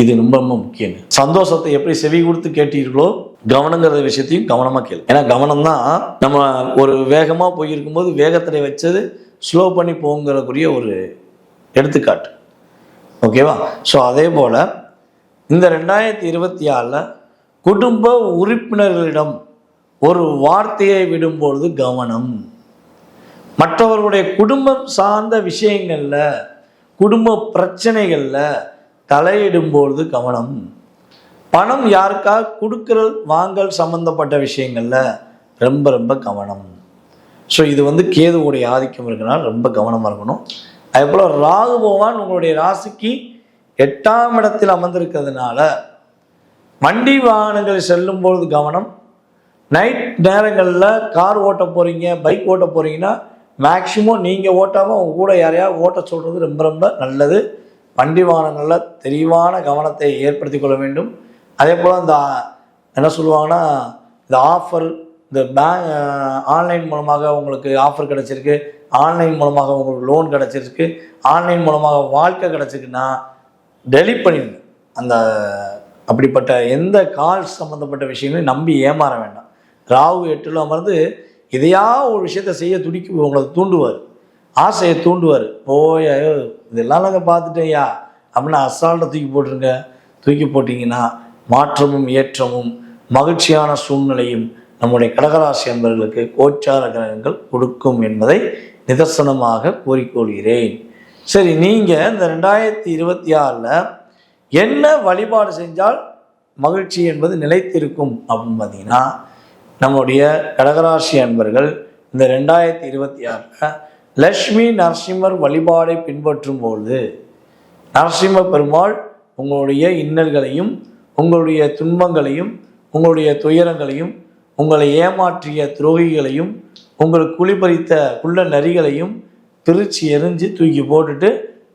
இது ரொம்ப ரொம்ப முக்கியம் சந்தோஷத்தை எப்படி செவி கொடுத்து கேட்டீர்களோ கவனங்கிற விஷயத்தையும் கவனமாக கேளு. ஏன்னா கவனம் தான் நம்ம ஒரு வேகமாக போயிருக்கும்போது வேகத்தில் வச்சது ஸ்லோ பண்ணி போங்கிறக்குரிய ஒரு எடுத்துக்காட்டு. ஓகேவா ஸோ அதே போல் இந்த ரெண்டாயிரத்தி இருபத்தி ஆறில் குடும்ப உறுப்பினர்களிடம் ஒரு வார்த்தையை விடும்பொழுது கவனம். மற்றவர்களுடைய குடும்பம் சார்ந்த விஷயங்களில் குடும்ப பிரச்சனைகளில் தலையிடும்பொழுது கவனம். பணம் யாருக்கா கொடுக்கல் வாங்கல் சம்பந்தப்பட்ட விஷயங்களில் ரொம்ப ரொம்ப கவனம். ஸோ இது வந்து கேதுவுடைய ஆதிக்கம் இருக்கனால ரொம்ப கவனமாக இருக்கணும். அதே போல் ராகு பகவான் உங்களுடைய ராசிக்கு எட்டாம் இடத்தில் அமர்ந்திருக்கிறதுனால வண்டி வாகனங்கள் செல்லும் பொழுது கவனம். நைட் நேரங்களில் கார் ஓட்ட போகிறீங்க பைக் ஓட்ட போகிறீங்கன்னா மேக்சிமம் நீங்கள் ஓட்டாமல் உங்க கூட யாரையாவது ஓட்ட சொல்கிறது ரொம்ப ரொம்ப நல்லது. வண்டி வாகனங்களில் தெளிவான கவனத்தை ஏற்படுத்தி கொள்ள வேண்டும். அதே போல் இந்த என்ன சொல்லுவாங்கன்னா இந்த ஆஃபர் இந்த பேங்க் ஆன்லைன் மூலமாக உங்களுக்கு ஆஃபர் கிடச்சிருக்கு. ஆன்லைன் மூலமாக உங்களுக்கு லோன் கிடச்சிருக்கு. ஆன்லைன் மூலமாக வாழ்க்கை கிடச்சிருக்குன்னா டெலிட் பண்ணிடுங்க. அந்த அப்படிப்பட்ட எந்த கால் சம்மந்தப்பட்ட விஷயங்களையும் நம்பி ஏமாற வேண்டாம். ராகு எட்டில் அமர்ந்து எதையா ஒரு விஷயத்த செய்ய துடிக்கு உங்களை தூண்டுவார். ஆசையை தூண்டுவார். போய் ஐயோ இதெல்லாம் நாங்கள் பார்த்துட்டேயா அப்படின்னு அசால்ட்டை தூக்கி போட்டுருங்க. தூக்கி போட்டிங்கன்னா மாற்றமும் ஏற்றமும் மகிழ்ச்சியான சூழ்நிலையும் நம்முடைய கடகராசி அன்பர்களுக்கு கோச்சார கிரகங்கள் கொடுக்கும் என்பதை நிதர்சனமாக கூறிக்கொள்கிறேன். சரி நீங்கள் இந்த ரெண்டாயிரத்தி இருபத்தி ஆறில் என்ன வழிபாடு செஞ்சால் மகிழ்ச்சி என்பது நிலைத்திருக்கும் அப்படின்னு பார்த்தீங்கன்னா நம்முடைய கடகராசி அன்பர்கள் இந்த ரெண்டாயிரத்தி இருபத்தி ஆறில் லக்ஷ்மி நரசிம்மர் வழிபாடை பின்பற்றும் பொழுது நரசிம்ம பெருமாள் உங்களுடைய இன்னல்களையும் உங்களுடைய துன்பங்களையும் உங்களுடைய துயரங்களையும் உங்களை ஏமாற்றிய துரோகிகளையும் உங்களுக்கு குளிபறித்த குள்ள நரிகளையும் பிரித்து எரிஞ்சு தூக்கி போட்டுட்டு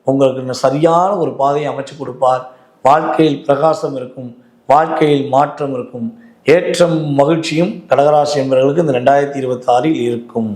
உங்களுக்கு சரியான ஒரு பாதையை அமைச்சு கொடுப்பார். வாழ்க்கையில் பிரகாசம் இருக்கும் வாழ்க்கையில் மாற்றம் இருக்கும் ஏற்றம் மகிழ்ச்சியும் கடகராசி என்பவர்களுக்கு இந்த ரெண்டாயிரத்தி இருபத்தி ஆறில் இருக்கும்.